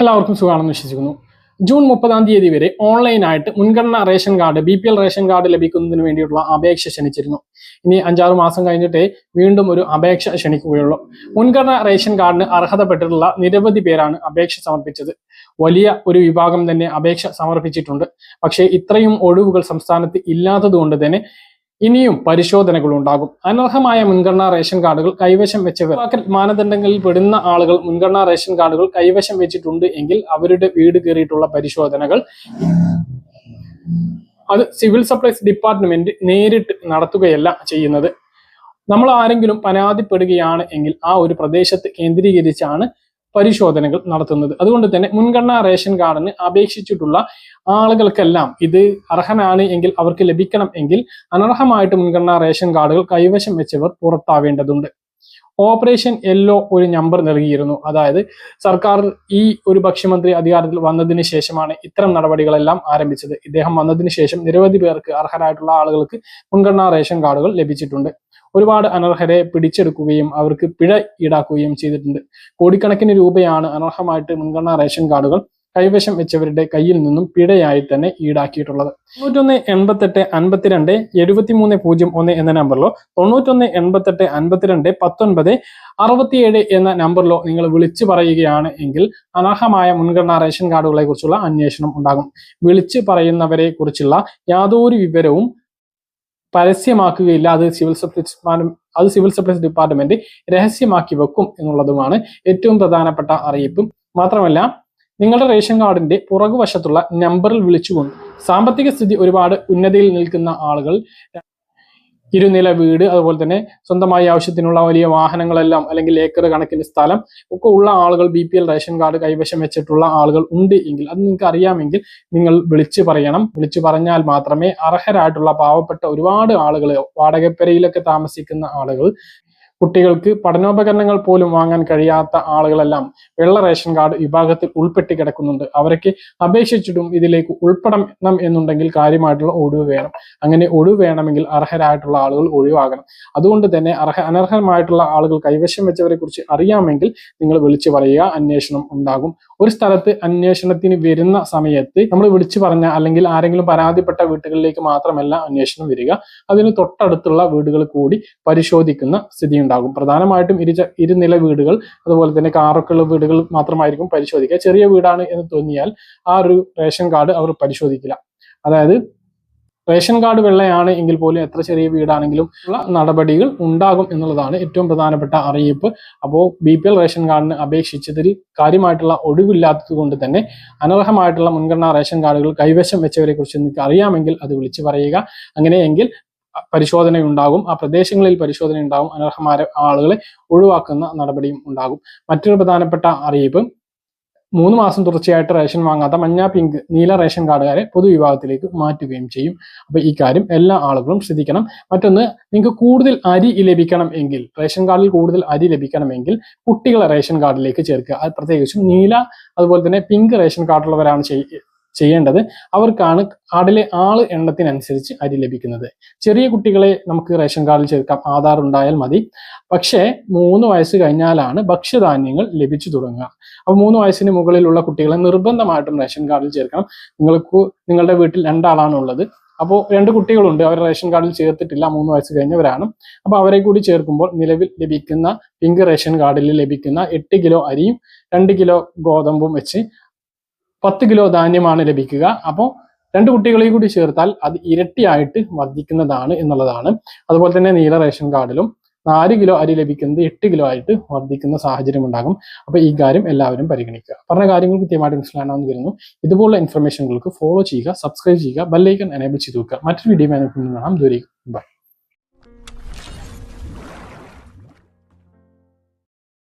എല്ലാവർക്കും സുഖമാണെന്ന് വിശ്വസിക്കുന്നു. ജൂൺ മുപ്പതാം തീയതി വരെ ഓൺലൈനായിട്ട് മുൻഗണന ration card B P L ration card ലഭിക്കുന്നതിന് വേണ്ടിയിട്ടുള്ള അപേക്ഷ ക്ഷണിച്ചിരുന്നു. ഇനി അഞ്ചാറ് മാസം കഴിഞ്ഞിട്ടേ വീണ്ടും ഒരു അപേക്ഷ ക്ഷണിക്കുകയുള്ളൂ. മുൻഗണന റേഷൻ കാർഡിന് അർഹതപ്പെട്ടിട്ടുള്ള നിരവധി പേരാണ് അപേക്ഷ സമർപ്പിച്ചത്. വലിയ ഒരു വിഭാഗം തന്നെ അപേക്ഷ സമർപ്പിച്ചിട്ടുണ്ട്. പക്ഷേ ഇത്രയും ഒഴിവുകൾ സംസ്ഥാനത്ത് ഇല്ലാത്തത് കൊണ്ട് തന്നെ ഇനിയും പരിശോധനകൾ ഉണ്ടാകും അനർഹമായ മുൻഗണനാ റേഷൻ കാർഡുകൾ കൈവശം വെച്ചവർ. മാനദണ്ഡങ്ങളിൽ പെടുന്ന ആളുകൾ മുൻഗണനാ റേഷൻ കാർഡുകൾ കൈവശം വെച്ചിട്ടുണ്ട് എങ്കിൽ അവരുടെ വീട് കയറിയിട്ടുള്ള പരിശോധനകൾ അത് സിവിൽ സപ്ലൈസ് ഡിപ്പാർട്ട്മെന്റ് നേരിട്ട് നടത്തുകയല്ല ചെയ്യുന്നത്. നമ്മൾ ആരെങ്കിലും പരാതിപ്പെടുകയാണ് എങ്കിൽ ആ ഒരു പ്രദേശത്ത് കേന്ദ്രീകരിച്ചാണ് പരിശോധനകൾ നടത്തുന്നത്. അതുകൊണ്ട് തന്നെ മുൻഗണനാ റേഷൻ കാർഡിന് അപേക്ഷിച്ചിട്ടുള്ള ആളുകൾക്കെല്ലാം ഇത് അർഹനാണ് എങ്കിൽ അവർക്ക് ലഭിക്കണം എങ്കിൽ അനർഹമായിട്ട് മുൻഗണനാ റേഷൻ കാർഡുകൾ കൈവശം വെച്ചവർ പുറത്താവേണ്ടതുണ്ട്. ഓപ്പറേഷൻ യെല്ലോ ഒരു നമ്പർ നൽകിയിരുന്നു. അതായത് സർക്കാർ ഈ ഒരു ഭക്ഷ്യമന്ത്രി അധികാരത്തിൽ വന്നതിന് ശേഷമാണ് ഇത്തരം നടപടികളെല്ലാം ആരംഭിച്ചത്. ഇദ്ദേഹം വന്നതിന് ശേഷം നിരവധി പേർക്ക് അർഹരായിട്ടുള്ള ആളുകൾക്ക് മുൻഗണനാ റേഷൻ കാർഡുകൾ ലഭിച്ചിട്ടുണ്ട്. ഒരുപാട് അനർഹരെ പിടിച്ചെടുക്കുകയും അവർക്ക് പിഴ ഈടാക്കുകയും ചെയ്തിട്ടുണ്ട്. കോടിക്കണക്കിന് രൂപയാണ് അനർഹമായിട്ട് മുൻഗണനാ റേഷൻ കാർഡുകൾ കൈവശം വെച്ചവരുടെ കയ്യിൽ നിന്നും പിഴയായി തന്നെ ഈടാക്കിയിട്ടുള്ളത്. തൊണ്ണൂറ്റൊന്ന് എൺപത്തെട്ട് അൻപത്തിരണ്ട് എഴുപത്തിമൂന്ന് പൂജ്യം ഒന്ന് എന്ന നമ്പറിലോ തൊണ്ണൂറ്റൊന്ന് എൺപത്തെട്ട് അൻപത്തിരണ്ട് പത്തൊൻപത് അറുപത്തിയേഴ് എന്ന നമ്പറിലോ നിങ്ങൾ വിളിച്ചു പറയുകയാണ് എങ്കിൽ അനർഹമായ മുൻഗണനാ റേഷൻ കാർഡുകളെ കുറിച്ചുള്ള അന്വേഷണം ഉണ്ടാകും. വിളിച്ചു പറയുന്നവരെ കുറിച്ചുള്ള യാതൊരു വിവരവും പരസ്യമാക്കുകയില്ല. അത് സിവിൽ സപ്ലൈസ് അത് സിവിൽ സപ്ലൈസ് ഡിപ്പാർട്ട്മെന്റ് രഹസ്യമാക്കി വെക്കും എന്നുള്ളതുമാണ് ഏറ്റവും പ്രധാനപ്പെട്ട അറിയിപ്പും. മാത്രമല്ല നിങ്ങളുടെ റേഷൻ കാർഡിന്റെ പുറകുവശത്തുള്ള നമ്പറിൽ വിളിച്ചുകൊണ്ട് സാമ്പത്തിക സ്ഥിതി ഒരുപാട് ഉന്നതിയിൽ നിൽക്കുന്ന ആളുകൾ ഇരുനില വീട് അതുപോലെ തന്നെ സ്വന്തമായി ആവശ്യത്തിനുള്ള വലിയ വാഹനങ്ങളെല്ലാം അല്ലെങ്കിൽ ഏക്കർ കണക്കിന് സ്ഥലം ഒക്കെ ഉള്ള ആളുകൾ B P L ration card കൈവശം വെച്ചിട്ടുള്ള ആളുകൾ ഉണ്ട് എങ്കിൽ അത് നിങ്ങൾക്ക് അറിയാമെങ്കിൽ നിങ്ങൾ വിളിച്ചു പറയണം. വിളിച്ചു പറഞ്ഞാൽ മാത്രമേ അർഹരായിട്ടുള്ള പാവപ്പെട്ട ഒരുപാട് ആളുകൾ വാടകപ്പെരയിലൊക്കെ താമസിക്കുന്ന ആളുകൾ കുട്ടികൾക്ക് പഠനോപകരണങ്ങൾ പോലും വാങ്ങാൻ കഴിയാത്ത ആളുകളെല്ലാം വെള്ള റേഷൻ കാർഡ് വിഭാഗത്തിൽ ഉൾപ്പെട്ടി കിടക്കുന്നുണ്ട്. അവരൊക്കെ അപേക്ഷിച്ചിട്ടും ഇതിലേക്ക് ഉൾപ്പെടണം എന്നുണ്ടെങ്കിൽ കാര്യമായിട്ടുള്ള ഒഴിവ് വേണം. അങ്ങനെ ഒഴിവ് വേണമെങ്കിൽ അർഹരായിട്ടുള്ള ആളുകൾ ഒഴിവാകണം. അതുകൊണ്ട് തന്നെ അർഹ അനർഹമായിട്ടുള്ള ആളുകൾ കൈവശം വെച്ചവരെ കുറിച്ച് അറിയാമെങ്കിൽ നിങ്ങൾ വിളിച്ചു പറയുക. അന്വേഷണം ഉണ്ടാകും. ഒരു സ്ഥലത്ത് അന്വേഷണത്തിന് വരുന്ന സമയത്ത് നമ്മൾ വിളിച്ചു പറഞ്ഞ അല്ലെങ്കിൽ ആരെങ്കിലും പരാതിപ്പെട്ട വീട്ടുകളിലേക്ക് മാത്രമല്ല അന്വേഷണം വരിക. അതിന് തൊട്ടടുത്തുള്ള വീടുകൾ കൂടി പരിശോധിക്കുന്ന സ്ഥിതി ഉണ്ടാകും. പ്രധാനമായിട്ടും ഇരു ഇരുനില വീടുകൾ അതുപോലെ തന്നെ കാറൊക്കെ ഉള്ള വീടുകൾ മാത്രമായിരിക്കും പരിശോധിക്കുക. ചെറിയ വീടാണ് എന്ന് തോന്നിയാൽ ആ ഒരു റേഷൻ കാർഡ് അവർ പരിശോധിക്കില്ല. അതായത് റേഷൻ കാർഡ് വെള്ളയാണ് എങ്കിൽ പോലും എത്ര ചെറിയ വീടാണെങ്കിലും ഉള്ള നടപടികൾ ഉണ്ടാകും എന്നുള്ളതാണ് ഏറ്റവും പ്രധാനപ്പെട്ട അറിയിപ്പ്. അപ്പോൾ ബി പി എൽ റേഷൻ കാർഡിന് അപേക്ഷിച്ചതിൽ കാര്യമായിട്ടുള്ള ഒഴിവില്ലാത്തത് കൊണ്ട് തന്നെ അനർഹമായിട്ടുള്ള മുൻഗണനാ റേഷൻ കാർഡുകൾ കൈവശം വെച്ചവരെ കുറിച്ച് നിങ്ങൾക്ക് അറിയാമെങ്കിൽ അത് വിളിച്ചു പറയുക. അങ്ങനെയെങ്കിൽ പരിശോധന ഉണ്ടാകും ആ പ്രദേശങ്ങളിൽ പരിശോധന ഉണ്ടാകും അനർഹമായ ആളുകളെ ഒഴിവാക്കുന്ന നടപടിയും ഉണ്ടാകും. മറ്റൊരു പ്രധാനപ്പെട്ട അറിയിപ്പ്. മൂന്ന് മാസം തുടർച്ചയായിട്ട് റേഷൻ വാങ്ങാത്ത മഞ്ഞ പിങ്ക് നീല റേഷൻ കാർഡുകാരെ പൊതുവിഭാഗത്തിലേക്ക് മാറ്റുകയും ചെയ്യും. അപ്പൊ ഈ കാര്യം എല്ലാ ആളുകളും ശ്രദ്ധിക്കണം. മറ്റൊന്ന് നിങ്ങൾക്ക് കൂടുതൽ അരി ലഭിക്കണം എങ്കിൽ റേഷൻ കാർഡിൽ കൂടുതൽ അരി ലഭിക്കണമെങ്കിൽ കുട്ടികളെ റേഷൻ കാർഡിലേക്ക് ചേർക്കുക. പ്രത്യേകിച്ചും നീല അതുപോലെ തന്നെ പിങ്ക് റേഷൻ കാർഡുള്ളവരാണ് ചെയ്യേണ്ടത് അവർക്കാണ് ആടിലെ ആൾ എണ്ണത്തിനനുസരിച്ച് അരി ലഭിക്കുന്നത്. ചെറിയ കുട്ടികളെ നമുക്ക് റേഷൻ കാർഡിൽ ചേർക്കാം. ആധാർ ഉണ്ടായാൽ മതി. പക്ഷേ മൂന്ന് വയസ്സ് കഴിഞ്ഞാലാണ് ഭക്ഷ്യധാന്യങ്ങൾ ലഭിച്ചു തുടങ്ങുക. അപ്പോൾ മൂന്ന് വയസ്സിന് മുകളിലുള്ള കുട്ടികളെ നിർബന്ധമായിട്ടും റേഷൻ കാർഡിൽ ചേർക്കണം. നിങ്ങൾക്ക് നിങ്ങളുടെ വീട്ടിൽ രണ്ടാളാണ് ഉള്ളത്. അപ്പോൾ രണ്ട് കുട്ടികളുണ്ട്. അവർ റേഷൻ കാർഡിൽ ചേർത്തിട്ടില്ല. മൂന്ന് വയസ്സ് കഴിഞ്ഞവരാണ്. അപ്പോൾ അവരെ കൂടി ചേർക്കുമ്പോൾ നിലവിൽ ലഭിക്കുന്ന പിങ്ക് റേഷൻ കാർഡിൽ ലഭിക്കുന്ന എട്ട് കിലോ അരിയും രണ്ട് കിലോ ഗോതമ്പും വെച്ച് പത്ത് കിലോ ധാന്യമാണ് ലഭിക്കുക. അപ്പോൾ രണ്ട് കുട്ടികളെ കൂടി ചേർത്താൽ അത് ഇരട്ടിയായിട്ട് വർദ്ധിക്കുന്നതാണ് എന്നുള്ളതാണ്. അതുപോലെ തന്നെ നീല റേഷൻ കാർഡിലും നാല് കിലോ അരി ലഭിക്കുന്നത് എട്ട് കിലോ ആയിട്ട് വർദ്ധിക്കുന്ന സാഹചര്യം ഉണ്ടാകും. അപ്പോൾ ഈ കാര്യം എല്ലാവരും പരിഗണിക്കുക. പറഞ്ഞ കാര്യങ്ങൾ കൃത്യമായിട്ട് മനസ്സിലാണെന്ന് വരുന്നു ഇതുപോലുള്ള ഇൻഫർമേഷനുകൾക്ക് ഫോളോ ചെയ്യുക സബ്സ്ക്രൈബ് ചെയ്യുക ബെല്ലൈക്കൺ എനേബിൾ ചെയ്ത് വെക്കുക. മറ്റൊരു വീഡിയോ കാണാം. ദൂരേക്ക്